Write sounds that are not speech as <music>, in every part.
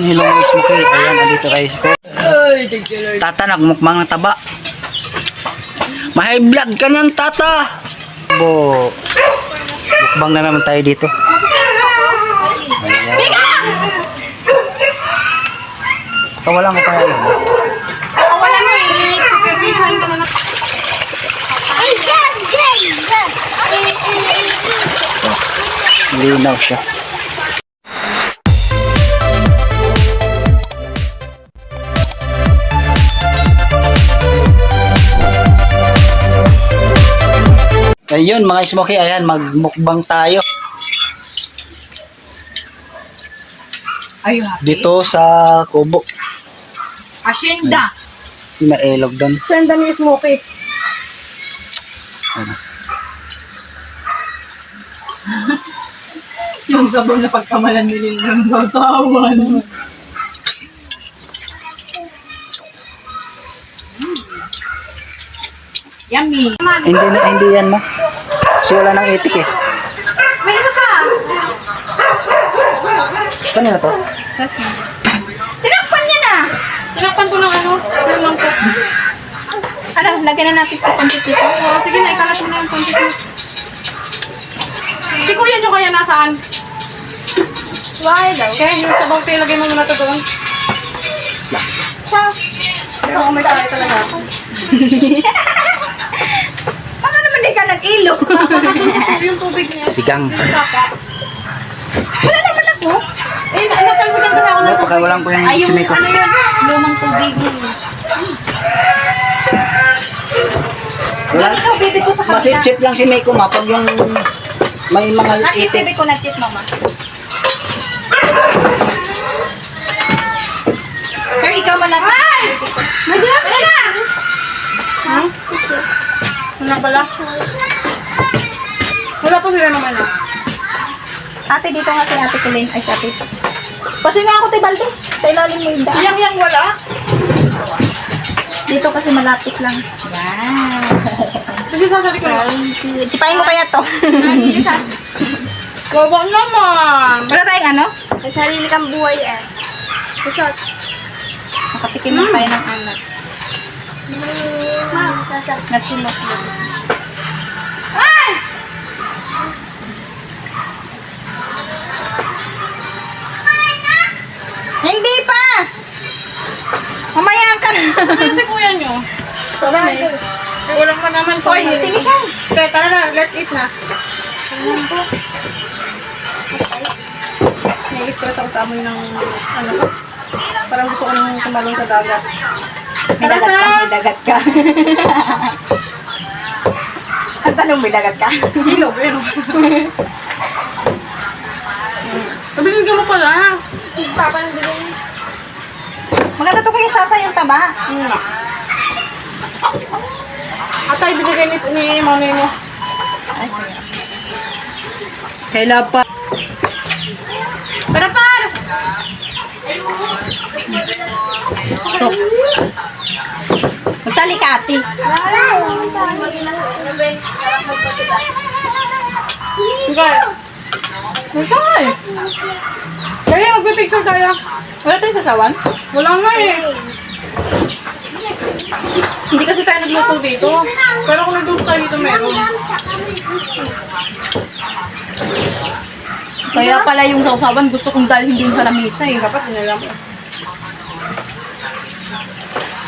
Hello mga smoky. Ayan, andito kayo si Ko. Tata, nagmukbang ang taba. Mahay vlog ka niyan, tata. Bo. Mukbang na naman tayo dito. Ayan. Kawalan ko pa yan. Wala mo eh. Linaw siya. Ayun mga smoky, ayan, magmukbang tayo. Dito sa kubo. Asyenda. May ilog doon. Asyenda ni Smokey. Ano? <laughs> Yung sabaw na pagkamalan nila ng sasawan. Yummy. Hindi na, hindi yan ma. Kasi wala nang itik eh. May isa pa. Kanina to? Tinakpan niya na. Tinakpan ko ng ano? Yung mangkok. Ano, lagyan na natin ito konti dito. Oo, sige na, ikalat mo na yung konti dito. Si kuya nyo kaya nasaan? Why daw? Kaya yung sabaw tayo, lagay mo muna ito doon. Siya. Pero kung may kaya talaga ako. <laughs> Ka nag-ilo. <laughs> yung tubig niya. Sigang. Wala naman ako. Eh, napansigan kasi ako ng tubig. Pakawalan ko yung Ay, yung ano yun, lumang tubig. Wala. Ikaw, baby ko sa kanila. Masip-sip lang si Miko ma pag yung may mga Nakit, itik. baby ko na cheat, mama. Pero ikaw man natin. Ay! Magyap ka na! Pala? Wala po sila naman ah. Ate, dito nga si ate Kulin. Ay, si ate. Kasi nga ako, tay Balde. Sa ilalim mo yung daan. Siyang yang wala? Dito kasi malapit lang. Wow. Kasi sasali ko lang. Sipahin mo kaya to. Wawa naman! Wala tayong ano? May sarili kang buhay eh. Kusot. Nakatikim mo tayo ng anak. Sasa. Nagsimot mo. Ano si kuya nyo? Tara na eh. Eh, Walang ka naman. Hoy, tingin ka. Okay, tara na. Let's eat na. Nai-stress ako sa amoy ng ano ko. Parang gusto ko nang tumalong sa dagat. May dagat ka, sa- may dagat ka. <laughs> Ang tanong, may dagat ka? Ilog, pero. Nabinigyan <laughs> mo pala. Papa bigay. Maganda to kayo sasa yung taba. Na? Atay, binigay ni, ni mami mo. Kailan pa? Para par! So, magtali ka ate. Okay. Okay. Kaya magpipicture tayo. Wala tayong sasawan? Wala nga eh. Hindi kasi tayo nagluto dito. Pero kung nagluto tayo dito meron. Kaya pala yung sausawan gusto kong dalhin din sa lamisa eh. Dapat nilalam.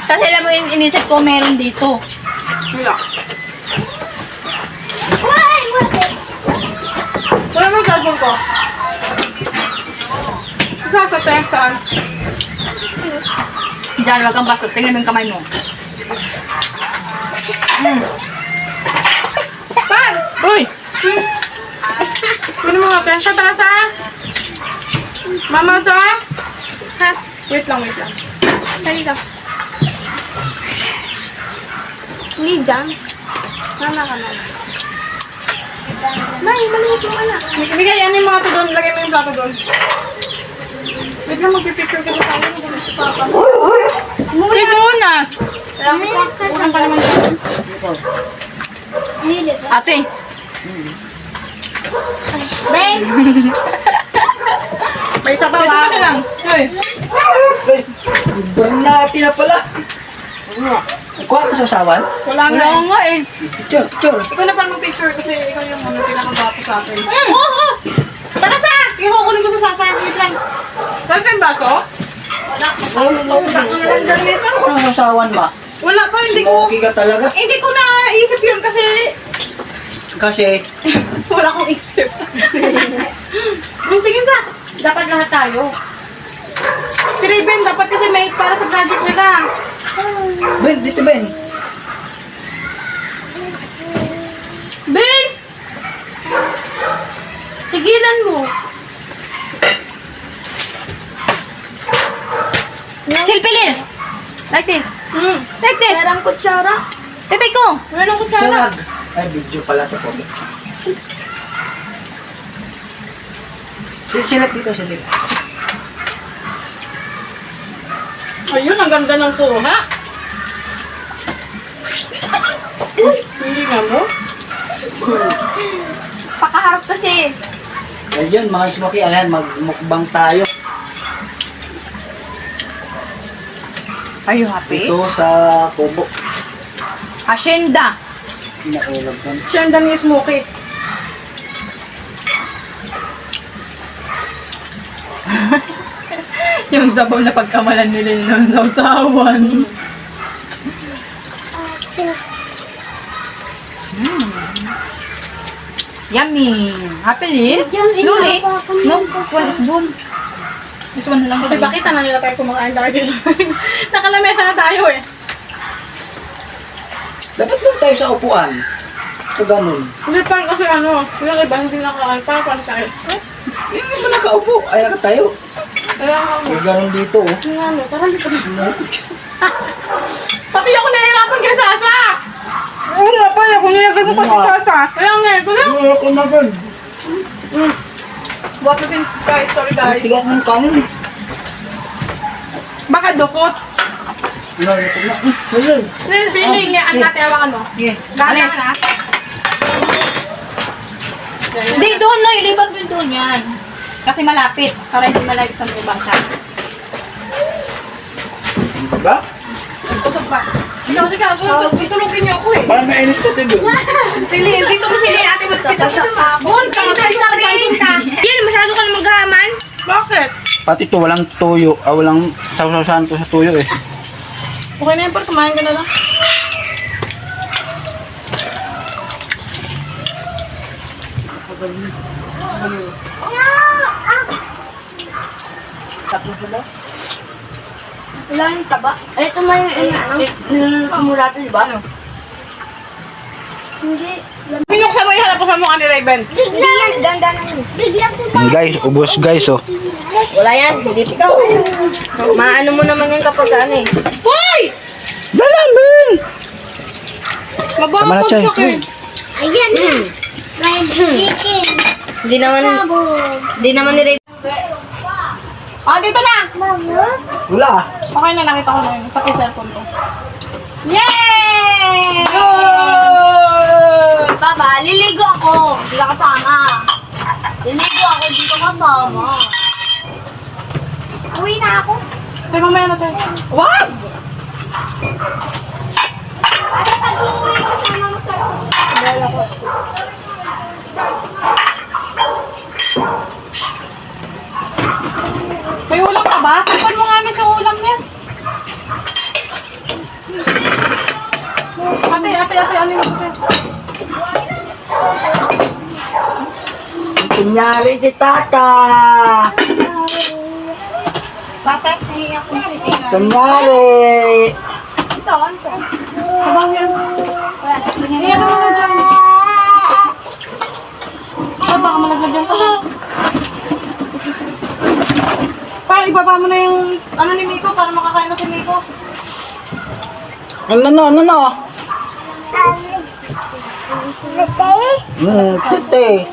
Kasi alam mo yung inisip ko meron dito. Wala. Wala mo yung cellphone ko. Sa sa text saan? Diyan, wag kang basot. Tingnan mo yung kamay mo. Mm. Pans! Uy! Kunin mo nga, Pens. Sa tara sa? Mama sa? Ha? Wait lang, wait lang. Dali ka. Hindi dyan. Mama ka na. Nay, maliit mo anak. Bigay, ano yung mga to doon? Lagay mo yung plato doon. Lang, magpipicture kasi tayo. Ano si Papa? Ito na! Unang pa naman. Hilit. Ate, Ben! <laughs> May sabaw Ito ha. pa na lang. Ay, ibang natin na pala. Kuha ko sa usawan. Wala na. Wala nga eh. Picture, picture. Ikaw na pala mag-picture kasi ikaw yung ano, pinakagwapo sa akin. Mm. Oo! Oh, Ikukunin ko sa sasay. Wait lang. Saan ba ako? Wala. Wala ka na lang dyan, Miss. Ano ko ng usawan ba? Wala pa, hindi ko... Okay ka talaga. Hindi ko naisip yun kasi Kasi, <laughs> wala akong isip. <laughs> Yung tingin sa, dapat lahat tayo. Si Raven, dapat kasi may para sa project nila. Ben, dito Ben. Ben! Tigilan mo. Selfie Lil. Like this. Hmm. Like this. Merang kutsara. Pepe ko. Nang kutsara. Charag. Ay, video pala to po. Si- Silip dito, silip. Ayun, ang ganda ng kuha. Hindi nga mo. Pakaharap kasi. Ayun, mga smoky, ayan, magmukbang tayo. Are you happy? Ito sa Kubo. Hacienda. Naulog ko. Siya ang dami smoky. <laughs> Yung sabaw na pagkamalan nila ng sausawan. Mm. Yummy. Yan, Slowly. No, this one is boom. This one na lang. Okay, bakit na nila tayo kumakain tayo dito? <laughs> Nakalamesa na tayo eh. Dapat lang tayo sa upuan. Ito ganun. Hindi parang kasi ano, yung iba hindi nakakain. Parang parang tayo. Eh, Eh, hindi mo nakaupo. Ay, nakatayo. Kaya nga Ay, ganun dito, oh. Yung ano, parang dito. Pati ako nahihirapan kay Sasa! Oo nga pala, kung nilagay mo pa si Sasa. Kaya nga, ito na. Ano ako na gan? What na din, guys, sorry guys. Tigat ng kanin. Baka dukot. Ano, Ayun. Sili, niya, ang natin, hawakan mo. Sige. Galing Alis. na. Hindi, doon na. Ilibag din doon yan. Kasi malapit. Para hindi malapit sa mga bangka. Ano ba? Tusok pa. Ikaw, ikaw, tutulungin niyo ako eh. Parang mainit ko ito doon. Sili, dito mo sili, ate mo. Dito mo. Bon, tayo tayo sa pinta. Yan, masyado ka na maghaman. Bakit? Pati to walang tuyo. Ah, walang sausawan ko sa tuyo eh. Okay na yan, par, kumain ka na lang. Wala yung taba. Eh, ito mo yung ano, mo dati, di ba? Hindi. Pinuksan mo yung harap ko sa mukha ni Raven. Hindi yan, ganda na yun. Biglang sa Guys, ubos guys oh. Wala yan, hindi ikaw. Maano mo naman yan kapag ano eh. Hoy! Dalan, Ben! Tama na, ko Chay. eh. Ayan na. Fried chicken. Hindi naman, hindi naman ni Ray. Ah, dito na! Wala ah. Okay na, nakita ko na yun. Sa cellphone ko. Yay! Papa, liligo ako. Hindi ka kasama. Liligo ako, hindi ka kasama. Uwi na ako. Tay, mamaya na tayo. Wag! Ate, pag uuwi ka sama mo sa May ulam ka ba? Tapan mo nga miss yung ulam, miss. Ate, ate, ate, ano yung ate? Kunyari si tata. Bata, nahiya ko yung titingan. Kunyari. Ito, ito. Sabaw yan. Iyan mo na dyan. Ah, baka malaglag dyan sa Parang ibaba mo na yung ano ni Miko para makakain na si Miko. Ano no, ano no? Hmm, tite.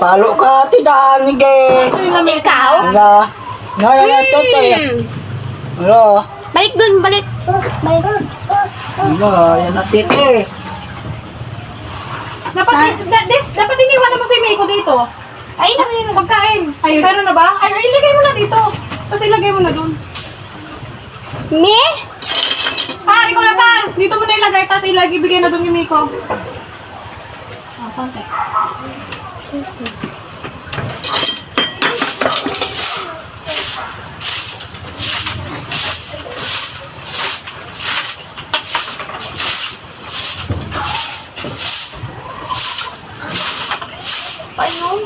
Palo ka, tidaan. Ito lamesa. Ikaw? Wala. Naya na, tite. Wala. Balik dun, balik. Balik. Wala, yan na, tite. Dapat, da, dapat iniwan mo si Miko dito. Ay, namin yun. Pagkain. Ay, meron na ba? Ay, ay, ilagay mo na dito. Tapos ilagay mo na dun. Me? Par, ikaw na par! Dito mo na ilagay, tapos ilagay, bigay na dun yung Miko. Ah, konti. Ayun.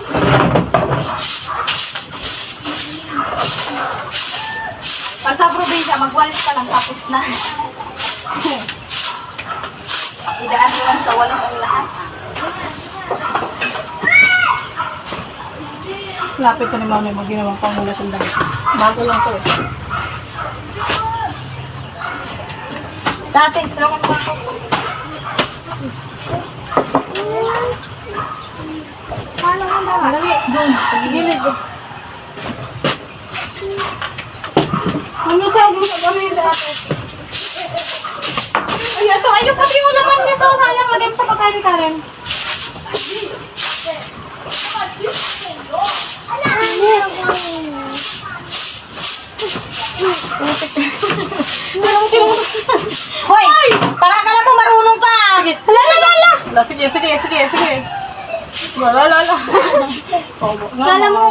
Pag sa probinsya, magwalis ka lang tapos na. Idaan mo lang sa walis ang lahat. Lapit ko ni mami mo, ginawang pangulas ang damit. Bago lang to eh. Dati, tulungan mo ako. Dali. Dun. Pagigilid. Ano sa mo kami dati? Ay, ito, ayun pati yung laman niya sa sayang. Lagay mo sa pagkain ni Karen. Hoy! Parang akala mo marunong ka! Hala, hala, hala! Sige, sige, sige, sige. Wala, wala, wala. <laughs> Akala mo...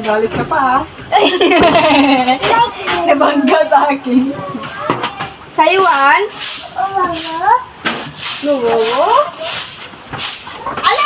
Galit ka pa, ha? <laughs> Nabangga sa akin. Sayuan? Nuwo? Ala!